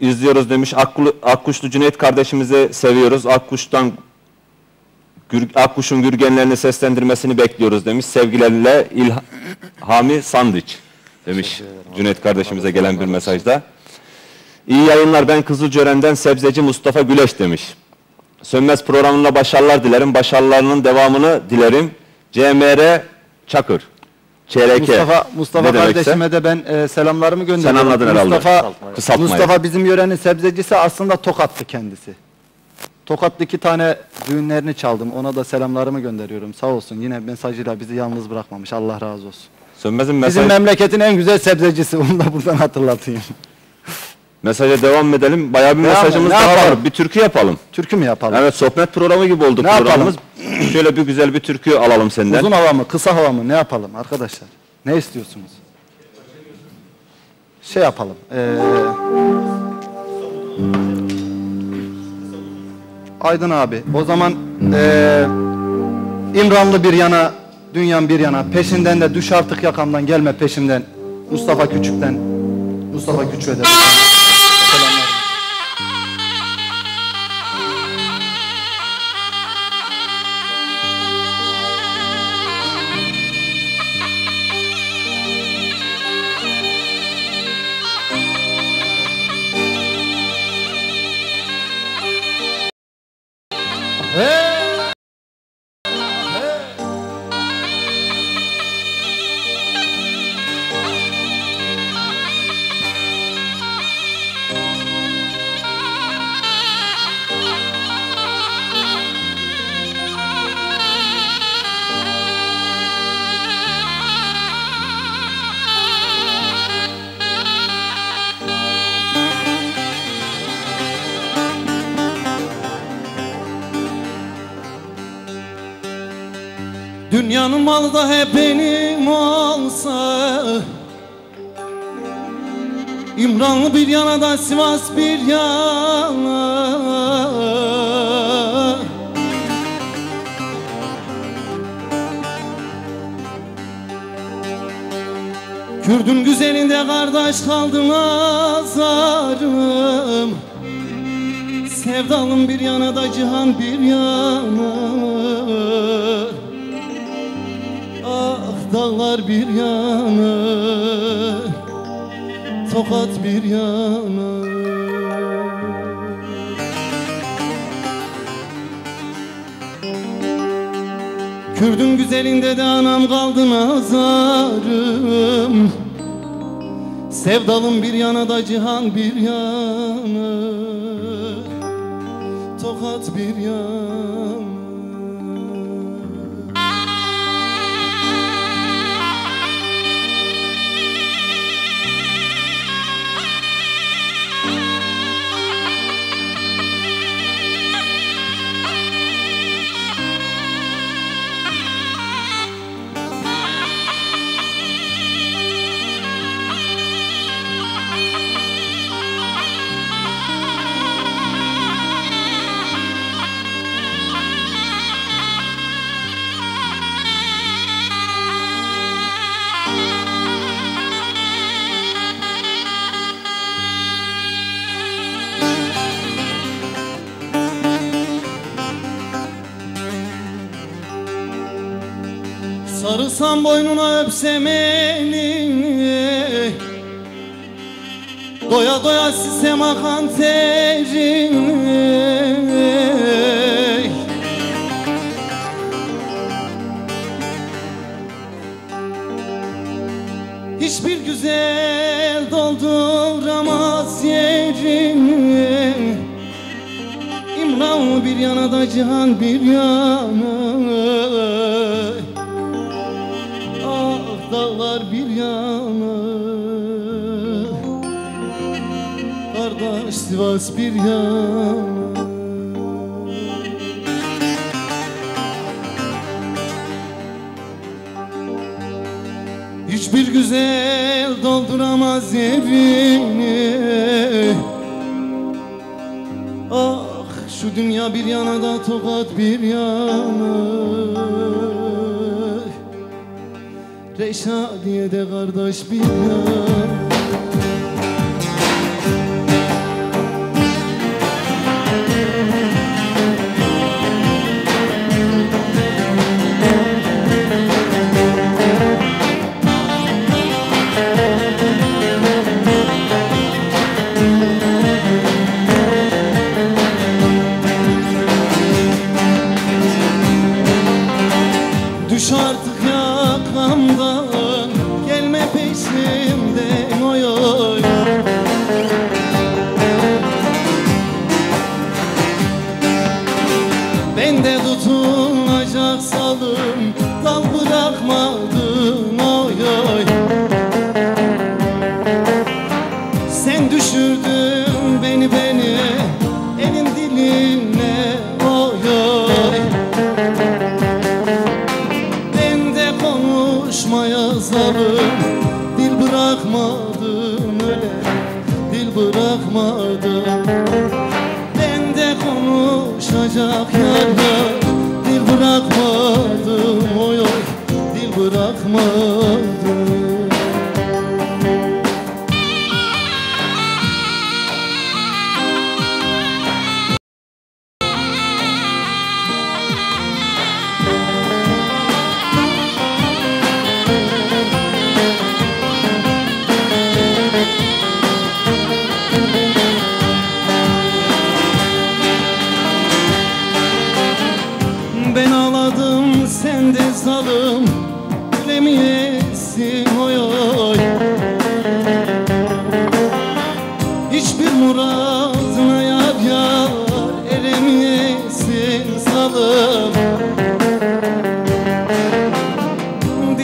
izliyoruz demiş. Akkulu, Akkuşlu Cüneyt kardeşimizi seviyoruz. Akkuş'tan Gür, Akkuş'un gürgenlerini seslendirmesini bekliyoruz demiş. Sevgilerle İlhami Sandiç demiş Cüneyt kardeşimize gelen bir mesajda. İyi yayınlar ben Kızılcören'den sebzeci Mustafa Güleş demiş. Sönmez programında başarılar dilerim. Başarılarının devamını dilerim. CMR Çakır. ÇRK. Mustafa, Mustafa kardeşime de ben e, selamlarımı gönderiyorum. Sen anladın herhalde. Mustafa, Mustafa bizim yörenin sebzecisi aslında Tokatlı kendisi. Tokatlı iki tane düğünlerini çaldım. Ona da selamlarımı gönderiyorum. Sağ olsun. Yine mesajıyla bizi yalnız bırakmamış. Allah razı olsun. Sönmez'in mesaj... Bizim memleketin en güzel sebzecisi. Onu da buradan hatırlatayım. Mesaja devam edelim. Bayağı bir Devam mesajımız edelim. Ne daha var. yapalım? Bir türkü yapalım. Türkü mü yapalım? Evet sohbet programı gibi oldu Ne yapalım? programımız. Şöyle bir güzel bir türkü alalım senden. Uzun hava mı, kısa hava mı? Ne yapalım arkadaşlar? Ne istiyorsunuz? Şey yapalım. Ee... Aydın abi. O zaman ee... İmranlı bir yana, dünyan bir yana. Peşinden de düş artık yakamdan gelme peşimden. Mustafa Küçük'ten. Mustafa Küçük'e de. Dünyanın malı da hep benim olsa İmranlı bir yana da Sivas bir yana. Kürdün güzelinde kardeş kaldım azarım. Sevdalım bir yana da cihan bir yana dağlar bir yana Tokat bir yana. Kürdün güzelinde de anam kaldı nazarım. Sevdalım bir yana da cihan bir yana Tokat bir yana Sarılsam boynuna öpsem elini Doya doya sisem akan terini. Hiçbir güzel dolduramaz yerini. İmran bir yana da cihan bir yana yana Kardeş Sivas bir yana Hiçbir güzel dolduramaz yerini Ah şu dünya bir yana da tokat bir yana Reşadiye de kardeş bir yazarım Dil bırakmadım öyle Dil bırakmadım. Ben de konuşacak yerde Dil bırakmadım. O yok Dil bırakmadım.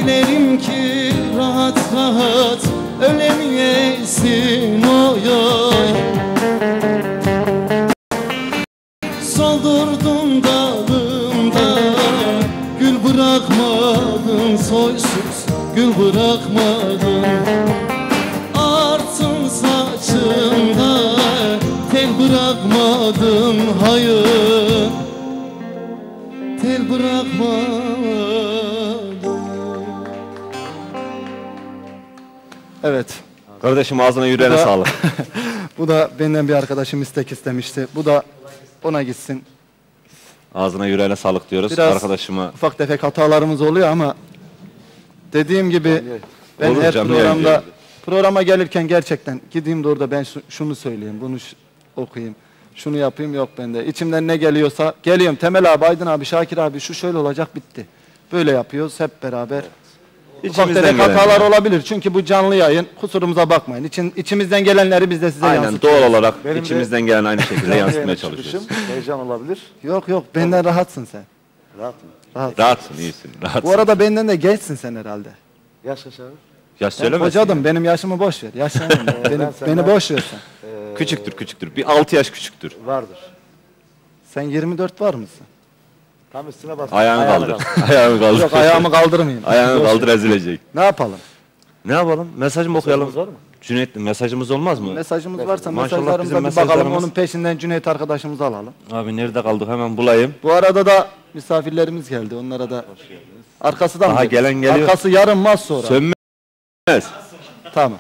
Dilerim ki rahat rahat Ölemeyesin oy oy. Soldurdun dalımda Gül bırakmadın soysuz Gül bırakmadın Evet. Kardeşim ağzına yüreğine da- sağlık. Bu da benden bir arkadaşım istek istemişti. Bu da ona gitsin. Ağzına yüreğine sağlık diyoruz Biraz arkadaşıma. ufak tefek hatalarımız oluyor ama dediğim gibi ben Olur her canım, programda yani. programa gelirken gerçekten gideyim de orada ben şu- şunu söyleyeyim, bunu ş- okuyayım, şunu yapayım yok bende. İçimden ne geliyorsa geliyorum. Temel abi, Aydın abi, Şakir abi şu şöyle olacak bitti. Böyle yapıyoruz hep beraber. İçimizden gelen hatalar olabilir çünkü bu canlı yayın. Kusurumuza bakmayın. İçin, içimizden gelenleri biz de size Aynen yansıtıyoruz. doğal olarak Benim de- içimizden gelen aynı şekilde yansıtmaya Çıkışım, çalışıyoruz. Heyecan olabilir. Yok yok benden rahatsın sen. Rahat mı? Rahatsın, iyisin. Rahatsın. Bu arada benden de gençsin sen herhalde. Yaş kaç abi? ya Ben söylemesin. kocadım benim yaşımı boş ver. Yaşlandım. beni, Ben senden- beni boş ver sen. Küçüktür, küçüktür. Bir 6 yaş küçüktür. Vardır. Sen 24 var mısın? Tam üstüne bas. Ayağını kaldır. Ayağını kaldır. Yok ayağımı kaldırmayayım. Ayağını kaldır ezilecek. Ne yapalım? Ne yapalım? Mesaj mı okuyalım? Mesajımız var mı? Cüneyt mesajımız olmaz mı? Mesajımız varsa Maşallah mesajlarımıza bizim bir bakalım. Onun peşinden Cüneyt arkadaşımızı alalım. Abi nerede kaldık hemen bulayım. Bu arada da misafirlerimiz geldi. Onlara da arkası da mı? Daha gelen geliyor. Arkası yarınmaz sonra. Sönmez. tamam.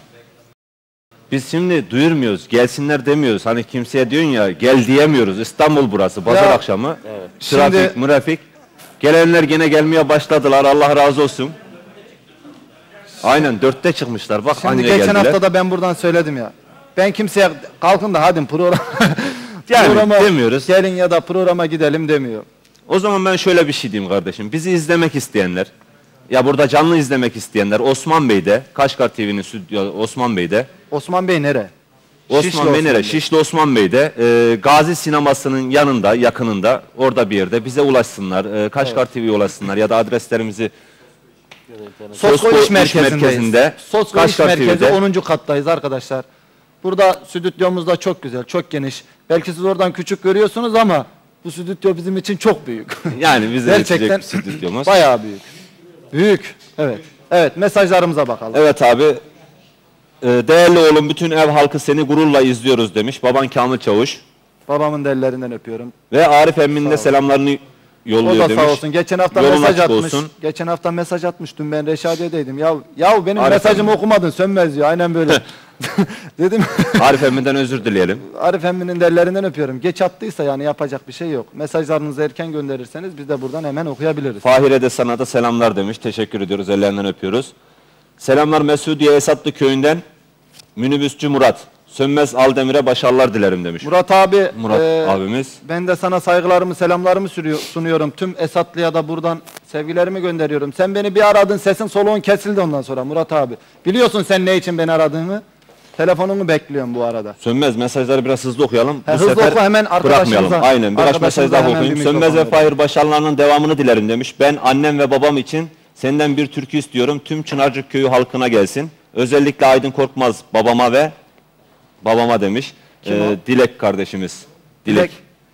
Biz şimdi duyurmuyoruz, gelsinler demiyoruz. Hani kimseye diyorsun ya gel diyemiyoruz. İstanbul burası, pazar Ya, akşamı. Şimdi- Trafik, mürafik. Gelenler gene gelmeye başladılar. Allah razı olsun. Aynen dörtte çıkmışlar. Bak Şimdi anca geçen geldiler. hafta da ben buradan söyledim ya. Ben kimseye kalkın da hadi program Yani demiyoruz. Gelin ya da programa gidelim demiyor. O zaman ben şöyle bir şey diyeyim kardeşim. Bizi izlemek isteyenler, ya burada canlı izlemek isteyenler Osman Bey'de, Kaşgar TV'nin stüdyo Osman Bey'de, Osman Bey nere? Osman Şişli Bey nere? Bey. Şişli Osman Bey'de, e, Gazi Sineması'nın yanında, yakınında, orada bir yerde bize ulaşsınlar. E, Kaşgar TV'ye ulaşsınlar ya da adreslerimizi Sosko İş Merkezi'ndeyiz. Merkezi'nde, Sosko İş Kaşgar Merkezi TV'de. 10. kattayız arkadaşlar. Burada stüdyomuz da çok güzel, çok geniş. Belki siz oradan küçük görüyorsunuz ama bu stüdyo bizim için çok büyük. yani bize Gerçekten bir stüdyomuz. bayağı büyük. Büyük. Evet. Evet mesajlarımıza bakalım. Evet abi. E, değerli oğlum bütün ev halkı seni gururla izliyoruz demiş. Baban Kamil Çavuş. Babamın da ellerinden öpüyorum. Ve Arif Emmi'nin de selamlarını O yolluyor da demiş. sağ olsun. Geçen hafta Yolun mesaj açık atmış. olsun. Geçen hafta mesaj atmış. Dün ben Reşadiye'deydim. Ya ya benim Arif mesajımı okumadın sönmez diyor. Aynen böyle. Dedim. Arif Emmi'den özür dileyelim. Arif Emmi'nin de ellerinden öpüyorum. Geç attıysa yani yapacak bir şey yok. Mesajlarınızı erken gönderirseniz biz de buradan hemen okuyabiliriz. Fahire de sana da selamlar demiş. Teşekkür ediyoruz. Ellerinden öpüyoruz. Selamlar Mesudiye Esatlı köyünden minibüsçü Murat. Sönmez Aldemir'e başarılar dilerim demiş. Murat abi, Murat e, abimiz. ben de sana saygılarımı, selamlarımı sürüyor- sunuyorum. Tüm Esatlı'ya da buradan sevgilerimi gönderiyorum. Sen beni bir aradın, sesin soluğun kesildi ondan sonra Murat abi. Biliyorsun sen ne için beni aradığını. Telefonunu bekliyorum bu arada. Sönmez mesajları biraz hızlı okuyalım. He, Bu hızlı sefer oku, hemen bırakmayalım. Aynen arkadaşımıza mesaj daha hemen bir okuyayım. Sönmez ve Fahir başarılarının devamını dilerim demiş. Ben annem ve babam için senden bir türkü istiyorum. Tüm Çınarcık köyü halkına gelsin. Özellikle Aydın Korkmaz babama ve babama demiş. Kim Ee, o? Dilek kardeşimiz. Dilek. Dilek.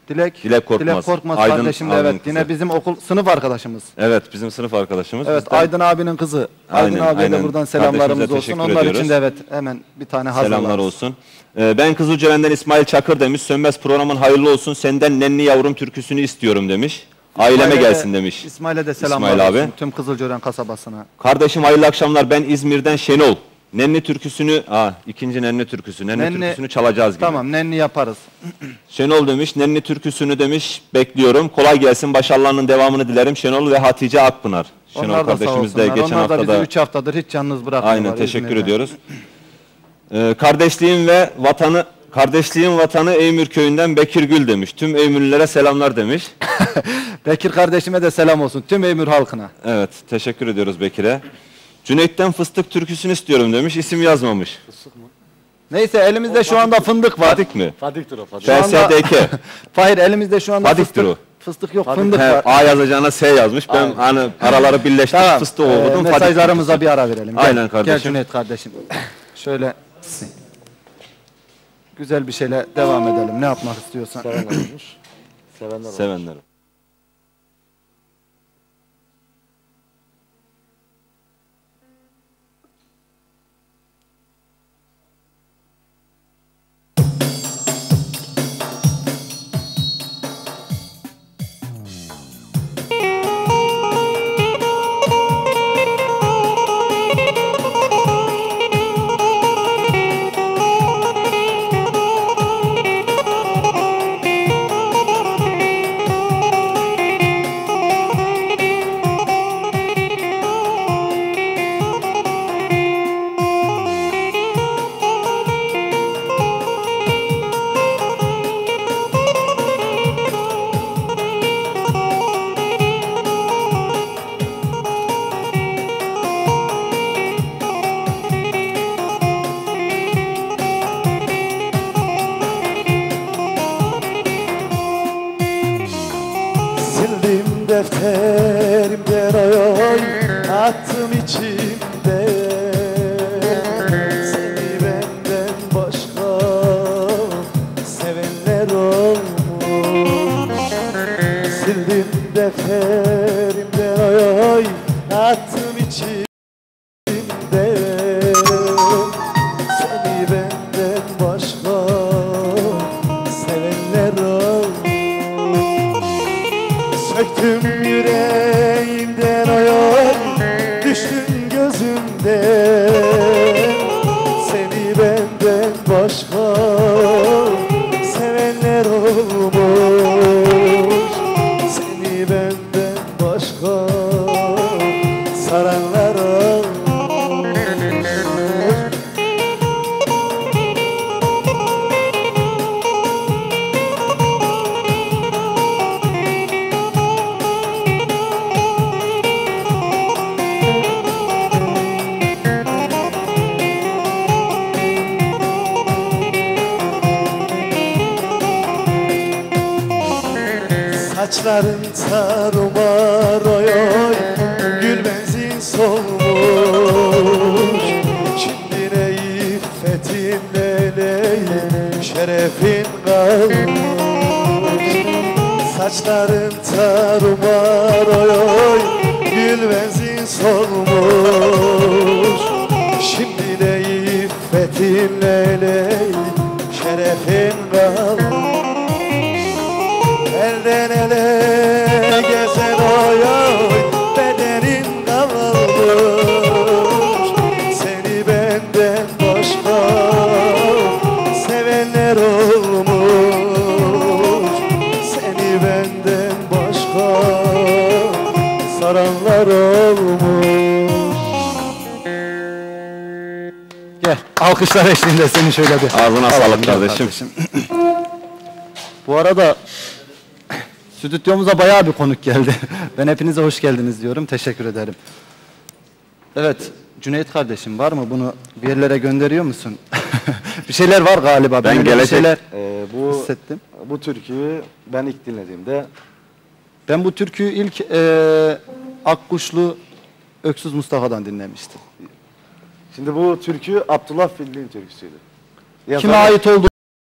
Dilek, Dilek Korkmaz. Aydın kardeşim de abinin evet. Yine kızı. bizim okul sınıf arkadaşımız. Evet bizim sınıf arkadaşımız. Evet Bizden Aydın abinin kızı. Aydın Aynen, abiye de aynen. buradan selamlarımız Kardeşimize olsun. teşekkür Onlar ediyoruz. için de evet hemen bir tane hazırlarız. Selamlar olsun. Ee, ben Kızılcören'den İsmail Çakır demiş. Sönmez programın hayırlı olsun. Senden nenni yavrum türküsünü istiyorum demiş. Aileme İsmail'e de- gelsin demiş. İsmail'e de selamlar İsmail abi. olsun. Tüm Kızılcören kasabasına. Kardeşim hayırlı akşamlar. Ben İzmir'den Şenol. Nenni türküsünü, aa ikinci nenni türküsü. Nenni, Nenni- türküsünü çalacağız gibi. Tamam nenni yaparız. Şenol demiş. Nenni türküsünü demiş. Bekliyorum. Kolay gelsin. Başarılarının devamını dilerim. Şenol ve Hatice Akpınar. Şenol Onlar da sağ kardeşimiz de olsunlar. geçen Onlar da hafta bizi da 3 haftadır hiç yalnız bırakmıyorlar. Aynen teşekkür İzmir'de. ediyoruz. Ee, kardeşliğin ve vatanı Kardeşliğin vatanı Eymür köyünden Bekir Gül demiş. Tüm Eymürlülere selamlar demiş. Bekir kardeşime de selam olsun. Tüm Eymür halkına. Evet, teşekkür ediyoruz Bekir'e. Cüneyt'ten fıstık türküsünü istiyorum demiş. İsim yazmamış. Neyse elimizde şu anda fındık var. Fadik mi? Fadiktir o Fadik. Şu anda- FSDK. Fahir elimizde şu anda Fadiktir fıstık. o. Fıstık yok Fadik. fındık He, var. A yazacağına S yazmış. Ben hani araları birleştirip Tamam. fıstığı Ee, okudum. Fadik mesajlarımıza bir ara verelim. Gel, Aynen Gel kardeşim. Cüneyt kardeşim. Şöyle güzel bir şeyle devam edelim. Ne yapmak istiyorsan. Sevenler olmuş. Sevenler olmuş. Sevenler. Sildim defterimden oy oy Attım içimde. Seni benden başka Sevenler olmuş Söktüm yüreğimden oy oy Düştün gözümden. Seni benden başka Sevenler olmuş Saçların sarımar oy oy. Gül benzin solmuş. Şimdi ne iffetin ne leylim Şerefin kalmış. Saçların tarumar oy oy. Gül benzin solmuş. Şimdi ne iffetin ne leylim Şerefin kalmış Alkışlar eşliğinde seni şöyle bir. Ağzına sağlık gel kardeşim. Bu arada stüdyomuza bayağı bir konuk geldi. Ben hepinize hoş geldiniz diyorum. Teşekkür ederim. Evet, Cüneyt kardeşim var mı? Bunu bir yerlere gönderiyor musun? bir şeyler var galiba. Ben bir gelecek- şeyler Ee, bu, hissettim. bu türküyü ben ilk dinlediğimde Ben bu türküyü ilk eee Akkuşlu Öksüz Mustafa'dan dinlemiştim. Şimdi bu türkü Abdullah Filli'nin türküsüydü. Kime ait olduğu